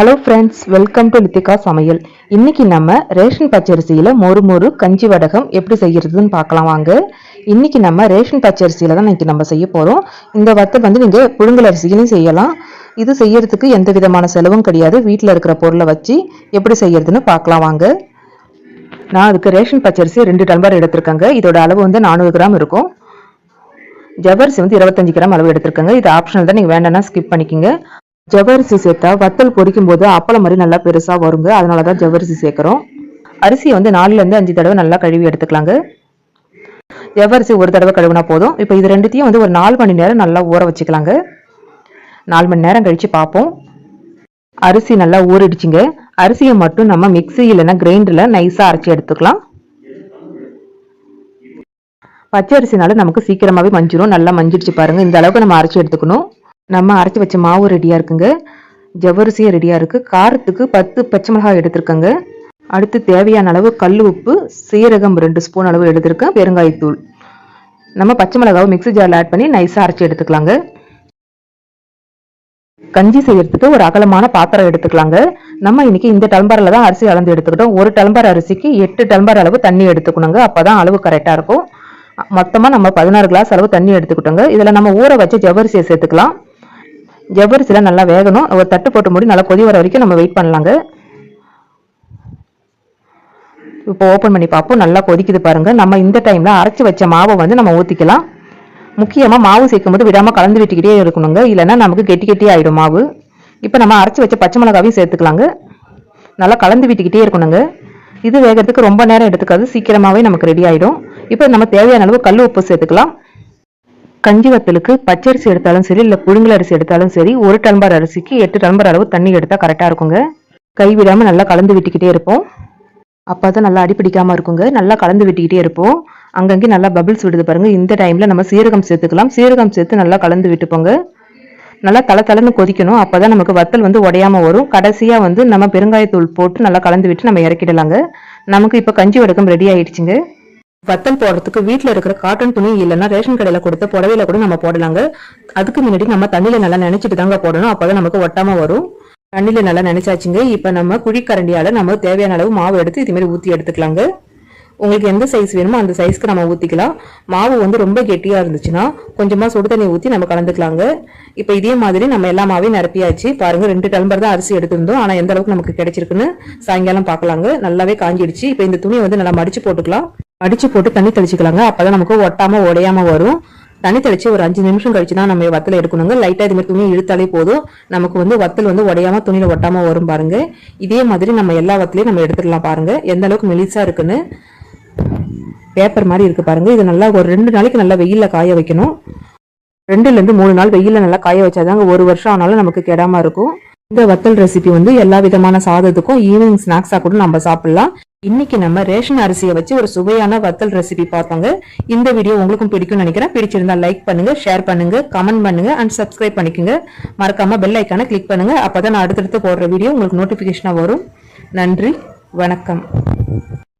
Hello friends welcome to Lithika சமையல் இன்னைக்கு நம்ம ரேஷன் பச்சரிசியில் மொறு மொறு கஞ்சி வடகம் எப்படி செய்யறதுன்னு பார்க்கலாம் வாங்க. இன்னைக்கு நம்ம ரேஷன் பச்சரிசியில் தான் இன்னைக்கு நம்ம செய்ய போகிறோம் இந்த வத்தல் வந்து நீங்கள் புழுங்கல் அரிசியிலையும் செய்யலாம். இது செய்யறதுக்கு எந்த விதமான செலவும் கிடையாது. வீட்டில் இருக்கிற பொருளை வச்சு எப்படி செய்யறதுன்னு பார்க்கலாம் வாங்க. நான் அதுக்கு ரேஷன் பச்சரிசி ரெண்டு டம்ளர் எடுத்திருக்கேங்க. இதோட அளவு வந்து நானூறு கிராம் இருக்கும். ஜவ்வரிசி வந்து இருபத்தஞ்சு கிராம் அளவு எடுத்திருக்கேங்க. இது ஆப்ஷனல் தான். நீங்கள் வேண்டாம்னா ஸ்கிப் பண்ணிக்கோங்க. ஜவ்வரிசி சேர்த்தா வத்தல் பொரிக்கும் போது அப்பளம் மாதிரி நல்லா பெருசாக வருங்க. அதனால தான் ஜவ்வரிசி சேர்க்குறோம். அரிசியை வந்து நாலுலேருந்து அஞ்சு தடவை நல்லா கழுவி எடுத்துக்கலாங்க. ஜவ்வரிசி ஒரு தடவை கழுவினா போதும். இப்போ இது ரெண்டுத்தையும் வந்து ஒரு நாலு மணி நேரம் நல்லா ஊற வச்சுக்கலாங்க. நாலு மணி நேரம் கழித்து பார்ப்போம். அரிசி நல்லா ஊறிடுச்சுங்க. அரிசியை மட்டும் நம்ம மிக்சி இல்லைன்னா கிரைண்டரில் நைஸாக அரைச்சி எடுத்துக்கலாம். பச்சை அரிசினால நமக்கு சீக்கிரமாகவே மஞ்சிடும் நல்லா மஞ்சிடுச்சு பாருங்கள் இந்த அளவுக்கு நம்ம அரைச்சி எடுத்துக்கணும். நம்ம அரைச்சி வச்ச மாவு ரெடியாக இருக்குங்க. ஜவ்வரிசியும் ரெடியாக இருக்குது காரத்துக்கு பத்து பச்சை மிளகாய் எடுத்திருக்கேங்க. அடுத்து தேவையான அளவு கல் உப்பு சீரகம் ரெண்டு ஸ்பூன் அளவு எடுத்திருக்கேன். பெருங்காயத்தூள். நம்ம பச்சை மிளகாவை மிக்சி ஜாரில் ஆட் பண்ணி நைஸாக அரைச்சி எடுத்துக்கலாங்க. கஞ்சி செய்யறதுக்கு ஒரு அகலமான பாத்திரம் எடுத்துக்கலாங்க. நம்ம இன்னைக்கு இந்த டம்பரில் தான் அரிசி அளந்து எடுத்துக்கிட்டோம். ஒரு டம்பர் அரிசிக்கு எட்டு டம்பர் அளவு தண்ணி எடுத்துக்கணுங்க. அப்பதான் அளவு கரெக்டாக இருக்கும். மொத்தமாக நம்ம பதினாறு கிளாஸ் அளவு தண்ணி எடுத்துக்கிட்டோங்க. இதில் நம்ம ஊற வச்சு ஜவ்வரிசியை சேர்த்துக்கலாம். ஜவ்வரிசியில் நல்லா வேகணும். ஒரு தட்டு போட்டு மூடி நல்லா கொதி வர வரைக்கும் நம்ம வெயிட் பண்ணலாங்க. இப்போ ஓப்பன் பண்ணி பார்ப்போம். நல்லா கொதிக்குது பாருங்கள் நம்ம இந்த டைமில் அரைச்சி வச்ச மாவை வந்து நம்ம ஊற்றிக்கலாம் முக்கியமாக மாவு சேர்க்கும் போது விடாமல் கலந்து விட்டுக்கிட்டே இருக்கணுங்க. இல்லைன்னா நமக்கு கெட்டி கெட்டி ஆகிடும் மாவு. இப்போ நம்ம அரைச்சி வச்ச பச்சை மிளகாவையும் சேர்த்துக்கலாங்க. நல்லா கலந்து விட்டுக்கிட்டே இருக்கணுங்க. இது வேகிறதுக்கு ரொம்ப நேரம் எடுத்துக்காது. சீக்கிரமாகவே நமக்கு ரெடி ஆகிடும் இப்போ நம்ம தேவையான அளவு கல் உப்பு சேர்த்துக்கலாம். கஞ்சி வத்தலுக்கு பச்சரிசி எடுத்தாலும் சரி இல்லை புழுங்கல் அரிசி எடுத்தாலும் சரி ஒரு டம்பர் அரிசிக்கு எட்டு டம்பர் அளவு தண்ணி எடுத்தால் கரெக்டாக இருக்குங்க. கை விடாமல் நல்லா கலந்து விட்டுக்கிட்டே இருப்போம். அப்போ தான் நல்லா அடிப்பிடிக்காமல் இருக்குங்க. நல்லா கலந்து விட்டுக்கிட்டே இருப்போம். அங்கங்கே நல்லா பபிள்ஸ் விடுது பாருங்கள் இந்த டைமில் நம்ம சீரகம் சேர்த்துக்கலாம். சீரகம் சேர்த்து நல்லா கலந்து விட்டுப்போங்க. நல்லா தலை தலைன்னு கொதிக்கணும். அப்போ தான் நமக்கு வத்தல் வந்து உடையாமல் வரும். கடைசியாக வந்து நம்ம பெருங்காயத்தூள் போட்டு நல்லா கலந்து விட்டு நம்ம இறக்கிடலாங்க. நமக்கு இப்போ கஞ்சி வடக்கம் ரெடி ஆயிடுச்சுங்க. வத்தல் போடுறதுக்கு வீட்டில் இருக்கிற காட்டன் துணி இல்லைன்னா ரேஷன் கடையில் கொடுத்த புடவையில கூட நம்ம போடலாங்க. அதுக்கு முன்னாடி நம்ம தண்ணியில் நல்லா நினைச்சிட்டு தாங்க போடணும். அப்போதான் நமக்கு ஒட்டாம வரும். தண்ணியில் நல்லா நினைச்சாச்சுங்க. இப்போ நம்ம குழிக்கரண்டியால் நம்ம தேவையான அளவு மாவு எடுத்து இது மாதிரி எடுத்துக்கலாங்க. உங்களுக்கு எந்த சைஸ் வேணுமோ அந்த சைஸ்க்கு நம்ம ஊற்றிக்கலாம் மாவு வந்து ரொம்ப கெட்டியாக இருந்துச்சுன்னா கொஞ்சமாக சுடு தண்ணி ஊற்றி நம்ம கலந்துக்கலாங்க. இப்போ இதே மாதிரி நம்ம எல்லா மாவையும் நிரப்பியாச்சு. பாருங்கள் ரெண்டு டம்பர் தான் அரிசி எடுத்திருந்தோம். ஆனால் எந்த அளவுக்கு நமக்கு கிடைச்சிருக்குன்னு சாயங்காலம் பார்க்கலாங்க. நல்லாவே காஞ்சிடுச்சு. இப்போ இந்த துணியை வந்து நல்லா மடித்து போட்டுக்கலாம். அடிச்சு போட்டு தண்ணி தெளிச்சுக்கலாங்க. அப்பதான் நமக்கு ஒட்டாம உடையாம வரும். தண்ணி தெளிச்சு ஒரு அஞ்சு நிமிஷம் கழிச்சு தான் நம்ம வத்தல் எடுக்கணுங்க. லைட்டா இது மாதிரி துணி இழுத்தாலே போதும். நமக்கு வந்து வத்தல் வந்து உடையாம துணியில ஒட்டாம வரும் பாருங்க. இதே மாதிரி நம்ம எல்லா வத்தலையும் நம்ம எடுத்துடலாம் பாருங்க. எந்த அளவுக்கு மெலிசா இருக்குன்னு. பேப்பர் மாதிரி இருக்கு பாருங்க. இது நல்லா ஒரு ரெண்டு நாளைக்கு நல்லா வெயில்ல காய வைக்கணும். ரெண்டுல இருந்து மூணு நாள் வெயிலில் நல்லா காய வச்சாதாங்க ஒரு வருஷம் ஆனாலும் நமக்கு கெடாம இருக்கும். இந்த வத்தல் ரெசிபி வந்து எல்லா விதமான சாதத்துக்கும் ஈவினிங் ஸ்நாக்ஸா கூட நம்ம சாப்பிடலாம். இன்னைக்கு நம்ம ரேஷன் அரிசியை வச்சு ஒரு சுவையான வத்தல் ரெசிபி பார்ப்போங்க. இந்த வீடியோ உங்களுக்கும் பிடிக்கும்னு நினைக்கிறேன். பிடிச்சிருந்தா லைக் பண்ணுங்க ஷேர் பண்ணுங்க கமெண்ட் பண்ணுங்க அண்ட் சப்ஸ்கிரைப் பண்ணிக்கோங்க. மறக்காம பெல் ஐக்கான கிளிக் பண்ணுங்க. அப்பதான் நான் அடுத்தடுத்து போடுற வீடியோ உங்களுக்கு நோட்டிபிகேஷனா வரும். நன்றி வணக்கம்.